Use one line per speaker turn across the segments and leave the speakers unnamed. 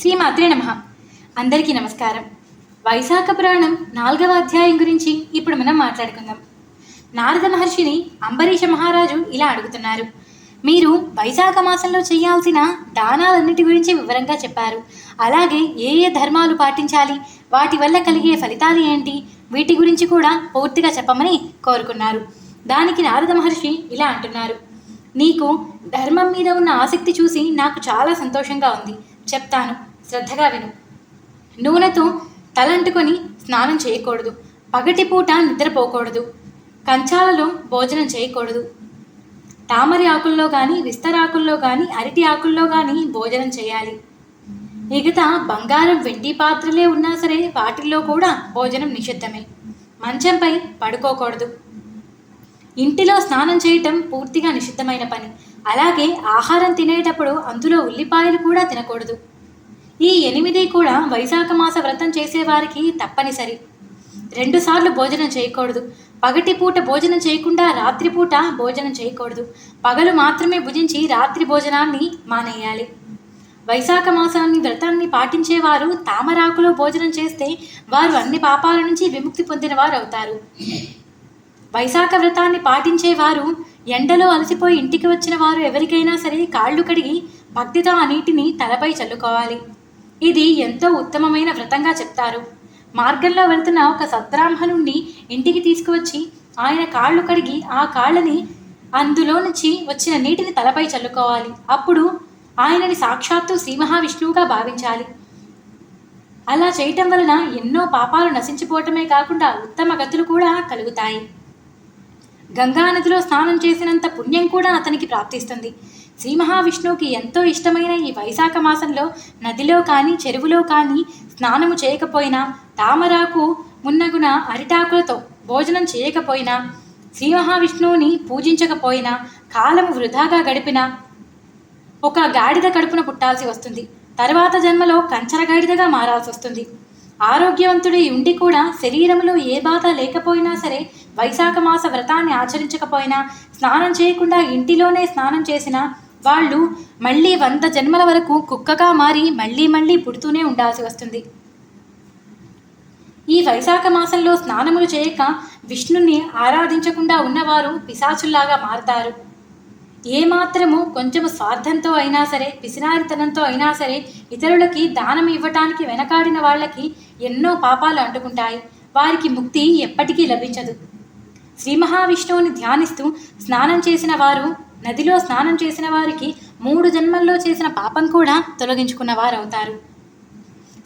శ్రీమాత్రి నమ. అందరికీ నమస్కారం. వైశాఖ పురాణం నాలుగవ అధ్యాయం గురించి ఇప్పుడు మనం మాట్లాడుకుందాం. నారద మహర్షిని అంబరీష మహారాజు ఇలా అడుగుతున్నారు. మీరు వైశాఖ మాసంలో చేయాల్సిన దానాలన్నిటి గురించి వివరంగా చెప్పారు. అలాగే ఏ ఏ ధర్మాలు పాటించాలి? వాటి వల్ల కలిగే ఫలితాలు ఏంటి? వీటి గురించి కూడా పూర్తిగా చెప్పమని కోరుకున్నారు. దానికి నారద మహర్షి ఇలా అంటున్నారు. నీకు ధర్మం మీద ఉన్న ఆసక్తి చూసి నాకు చాలా సంతోషంగా ఉంది. చెప్తాను. శ్రద్ధగా విను. నూనెతో తలంటుకొని స్నానం చేయకూడదు. పగటిపూట నిద్రపోకూడదు. కంచాలలో భోజనం చేయకూడదు. తామరి ఆకుల్లో కానీ విస్తరాకుల్లో కానీ అరటి ఆకుల్లో కానీ భోజనం చేయాలి. మిగతా బంగారం వెండి పాత్రలే ఉన్నా సరే వాటిల్లో కూడా భోజనం నిషిద్ధమే. మంచంపై పడుకోకూడదు. ఇంటిలో స్నానం చేయటం పూర్తిగా నిషిద్ధమైన పని. అలాగే ఆహారం తినేటప్పుడు అందులో ఉల్లిపాయలు కూడా తినకూడదు. ఈ ఎనిమిది కూడా వైశాఖ మాస వ్రతం చేసేవారికి తప్పనిసరి. రెండుసార్లు భోజనం చేయకూడదు. పగటి పూట భోజనం చేయకుండా రాత్రిపూట భోజనం చేయకూడదు. పగలు మాత్రమే భుజించి రాత్రి భోజనాన్ని మానేయాలి. వైశాఖ మాసాన్ని వ్రతాన్ని పాటించేవారు తామరాకులో భోజనం చేస్తే వారు అన్ని పాపాల నుంచి విముక్తి పొందిన వారు అవుతారు వైశాఖ వ్రతాన్ని పాటించేవారు ఎండలో అలసిపోయి ఇంటికి వచ్చిన వారు ఎవరికైనా సరే కాళ్ళు కడిగి భక్తితో ఆ నీటిని తలపై చల్లుకోవాలి. ఇది ఎంతో ఉత్తమమైన వ్రతంగా చెప్తారు. మార్గంలో వెళ్తున్న ఒక సద్బ్రాహ్మణుణ్ణి ఇంటికి తీసుకువచ్చి ఆయన కాళ్ళు కడిగి ఆ కాళ్ళని అందులో నుంచి వచ్చిన నీటిని తలపై చల్లుకోవాలి. అప్పుడు ఆయనని సాక్షాత్తు శ్రీ మహావిష్ణువుగా భావించాలి. అలా చేయటం వలన ఎన్నో పాపాలు నశించిపోవటమే కాకుండా ఉత్తమ గతులు కూడా కలుగుతాయి. గంగా నదిలో స్నానం చేసినంత పుణ్యం కూడా అతనికి ప్రాప్తిస్తుంది. శ్రీ మహావిష్ణువుకి ఎంతో ఇష్టమైన ఈ వైశాఖ మాసంలో నదిలో కానీ చెరువులో కానీ స్నానము చేయకపోయినా తామరాకు మున్నగున అరిటాకులతో భోజనం చేయకపోయినా శ్రీ మహావిష్ణువుని పూజించకపోయినా కాలము వృధాగా గడిపినా ఒక గాడిద కడుపున పుట్టాల్సి వస్తుంది. తర్వాత జన్మలో కంచర గాడిదగా మారాల్సి వస్తుంది ఆరోగ్యవంతుడై ఉండి కూడా శరీరంలో ఏ బాధ లేకపోయినా సరే వైశాఖ మాస వ్రతాన్ని ఆచరించకపోయినా స్నానం చేయకుండా ఇంటిలోనే స్నానం చేసినా వాళ్ళు మళ్ళీ వంద జన్మల వరకు కుక్కగా మారి మళ్ళీ మళ్ళీ పుడుతూనే ఉండాల్సి వస్తుంది. ఈ వైశాఖ మాసంలో స్నానములు చేయక విష్ణుని ఆరాధించకుండా ఉన్నవారు పిశాచుల్లాగా మారతారు. ఏమాత్రము కొంచెము స్వార్థంతో అయినా సరే పిసినారితనంతో అయినా సరే ఇతరులకి దానం ఇవ్వటానికి వెనకాడిన వాళ్ళకి ఎన్నో పాపాలు అంటుకుంటాయి. వారికి ముక్తి ఎప్పటికీ లభించదు. శ్రీ మహావిష్ణువుని ధ్యానిస్తూ స్నానం చేసిన వారు నదిలో స్నానం చేసిన వారికి మూడు జన్మల్లో చేసిన పాపం కూడా తొలగించుకున్న వారు అవుతారు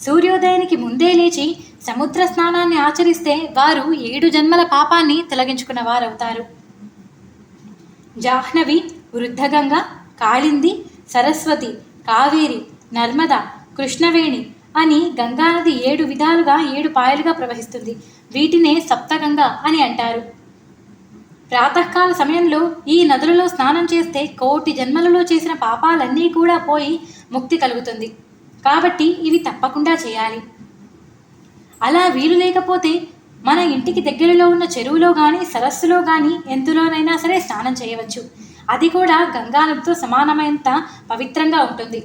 సూర్యోదయానికి ముందే లేచి సముద్ర స్నానాన్ని ఆచరిస్తే వారు ఏడు జన్మల పాపాన్ని తొలగించుకున్న వారు అవుతారు జాహ్నవి వృద్ధగంగ కాళింది సరస్వతి కావేరి నర్మద కృష్ణవేణి అని గంగానది ఏడు విధాలుగా ఏడు పాయలుగా ప్రవహిస్తుంది. వీటినే సప్తగంగ అని అంటారు. ప్రాతకాల సమయంలో ఈ నదులలో స్నానం చేస్తే కోటి జన్మలలో చేసిన పాపాలన్నీ కూడా పోయి ముక్తి కలుగుతుంది. కాబట్టి ఇవి తప్పకుండా చేయాలి. అలా వీలు లేకపోతే మన ఇంటికి దగ్గరలో ఉన్న చెరువులో కానీ సరస్సులో కానీ ఎందులోనైనా సరే స్నానం చేయవచ్చు. అది కూడా గంగానదితో సమానమైనంత పవిత్రంగా ఉంటుంది.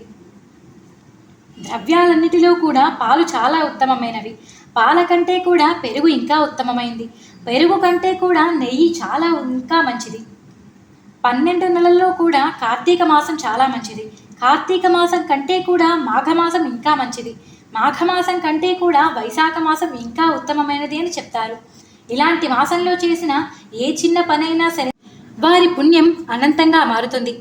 ద్రవ్యాలన్నిటిలో కూడా పాలు చాలా ఉత్తమమైనవి. పాల కంటే కూడా పెరుగు ఇంకా ఉత్తమమైంది. పెరుగు కంటే కూడా నెయ్యి చాలా ఇంకా మంచిది. పన్నెండు నెలల్లో కూడా కార్తీక మాసం చాలా మంచిది. కార్తీక మాసం కంటే కూడా మాఘమాసం ఇంకా మంచిది. మాఘమాసం కంటే కూడా వైశాఖ మాసం ఇంకా ఉత్తమమైనది అని చెప్తారు. ఇలాంటి మాసంలో చేసిన ఏ చిన్న పనైనా సరే వారి పుణ్యం అనంతంగా మారుతుంది.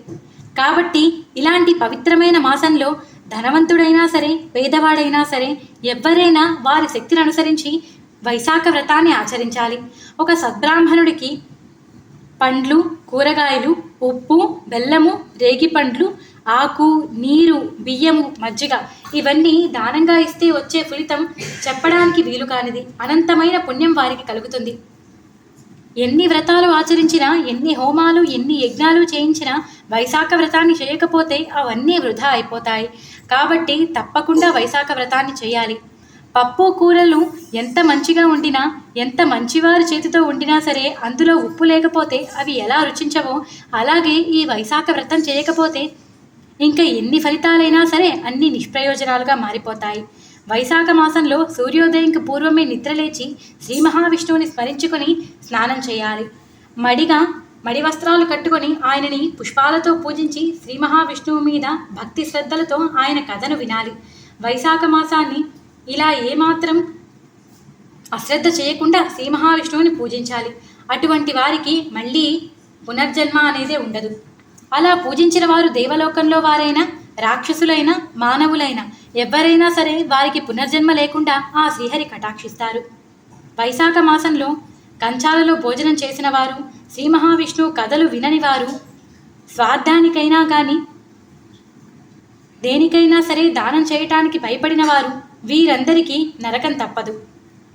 కాబట్టి ఇలాంటి పవిత్రమైన మాసంలో ధనవంతుడైనా సరే పేదవాడైనా సరే ఎవరైనా వారి శక్తిని అనుసరించి వైశాఖ వ్రతాన్ని ఆచరించాలి. ఒక సద్బ్రాహ్మణుడికి పండ్లు కూరగాయలు ఉప్పు బెల్లము రేగిపండ్లు ఆకు నీరు బియ్యము మజ్జిగ ఇవన్నీ దానంగా ఇస్తే వచ్చే ఫలితం చెప్పడానికి వీలు కానిది. అనంతమైన పుణ్యం వారికి కలుగుతుంది. ఎన్ని వ్రతాలు ఆచరించినా ఎన్ని హోమాలు ఎన్ని యజ్ఞాలు చేయించినా వైశాఖ వ్రతాన్ని చేయకపోతే అవన్నీ వృధా అయిపోతాయి. కాబట్టి తప్పకుండా వైశాఖ వ్రతాన్ని చేయాలి. పప్పు కూరలు ఎంత మంచిగా వండినా ఎంత మంచివారి చేతితో వండినా సరే అందులో ఉప్పు లేకపోతే అవి ఎలా రుచించవో అలాగే ఈ వైశాఖ వ్రతం చేయకపోతే ఇంకా ఎన్ని ఫలితాలైనా సరే అన్ని నిష్ప్రయోజనాలుగా మారిపోతాయి. వైశాఖ మాసంలో సూర్యోదయంకి పూర్వమే నిద్రలేచి శ్రీ మహావిష్ణువుని స్మరించుకొని స్నానం చేయాలి. మడిగా మడి వస్త్రాలు కట్టుకొని ఆయనని పుష్పాలతో పూజించి శ్రీ మహావిష్ణువు మీద భక్తి శ్రద్ధలతో ఆయన కథను వినాలి. వైశాఖ మాసాన్ని ఇలా ఏమాత్రం అశ్రద్ధ చేయకుండా శ్రీ మహావిష్ణువుని పూజించాలి. అటువంటి వారికి మళ్ళీ పునర్జన్మ అనేదే ఉండదు. అలా పూజించిన వారు దేవలోకంలో వారైనా రాక్షసులైన మానవులైన ఎవరైనా సరే వారికి పునర్జన్మ లేకుండా ఆ శ్రీహరి కటాక్షిస్తారు. వైశాఖ మాసంలో కంచాలలో భోజనం చేసిన వారు శ్రీ మహావిష్ణువు కథలు వినని వారు స్వార్థానికైనా కానీ దేనికైనా సరే దానం చేయటానికి భయపడిన వారు వీరందరికీ నరకం తప్పదు.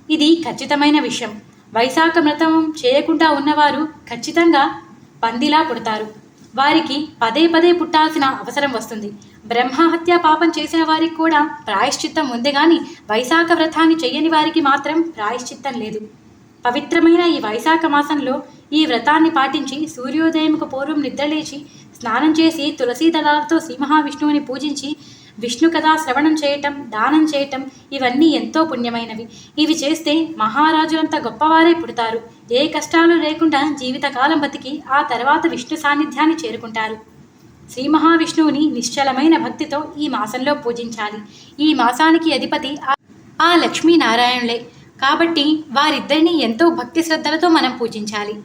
ఇది ఖచ్చితమైన విషయం. వైశాఖ వ్రతం చేయకుండా ఉన్నవారు ఖచ్చితంగా పందిలా పుడతారు. వారికి పదే పదే పుట్టాల్సిన అవసరం వస్తుంది. బ్రహ్మహత్య పాపం చేసిన వారికి కూడా ప్రాయశ్చిత్తం ఉంది కానీ వైశాఖ వ్రతాన్ని చెయ్యని వారికి మాత్రం ప్రాయశ్చిత్తం లేదు. పవిత్రమైన ఈ వైశాఖ మాసంలో ఈ వ్రతాన్ని పాటించి సూర్యోదయంకు పూర్వం నిద్రలేచి స్నానం చేసి తులసీ దళాలతో శ్రీ మహావిష్ణువుని పూజించి విష్ణు కథా శ్రవణం చేయటం దానం చేయటం ఇవన్నీ ఎంతో పుణ్యమైనవి. ఇవి చేస్తే మహారాజులంత గొప్పవారే పుడతారు. ఏ కష్టాలు లేకుండా జీవితకాలం బతికి ఆ తర్వాత విష్ణు సాన్నిధ్యాన్ని చేరుకుంటారు. శ్రీ మహావిష్ణువుని నిశ్చలమైన భక్తితో ఈ మాసంలో పూజించాలి. ఈ మాసానికి అధిపతి ఆ- లక్ష్మీనారాయణులే. కాబట్టి వారిద్దరిని ఎంతో భక్తి శ్రద్ధలతో మనం పూజించాలి.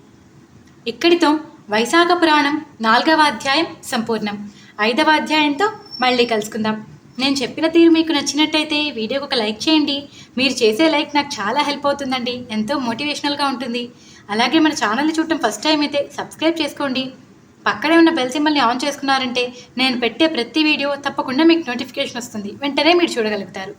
ఇక్కడితో వైశాఖ పురాణం నాలుగవ అధ్యాయం సంపూర్ణం. ఐదవ అధ్యాయంతో మళ్ళీ కలుసుకుందాం. నేను చెప్పిన తీరు మీకు నచ్చినట్టయితే వీడియోకి ఒక లైక్ చేయండి. మీరు చేసే లైక్ నాకు చాలా హెల్ప్ అవుతుందండి. ఎంతో మోటివేషనల్గా ఉంటుంది. అలాగే మన ఛానల్ని చూడటం ఫస్ట్ టైం అయితే సబ్స్క్రైబ్ చేసుకోండి. పక్కనే ఉన్న బెల్ సింబల్ని ఆన్ చేసుకున్నారంటే నేను పెట్టే ప్రతి వీడియో తప్పకుండా మీకు నోటిఫికేషన్ వస్తుంది. వెంటనే మీరు చూడగలుగుతారు.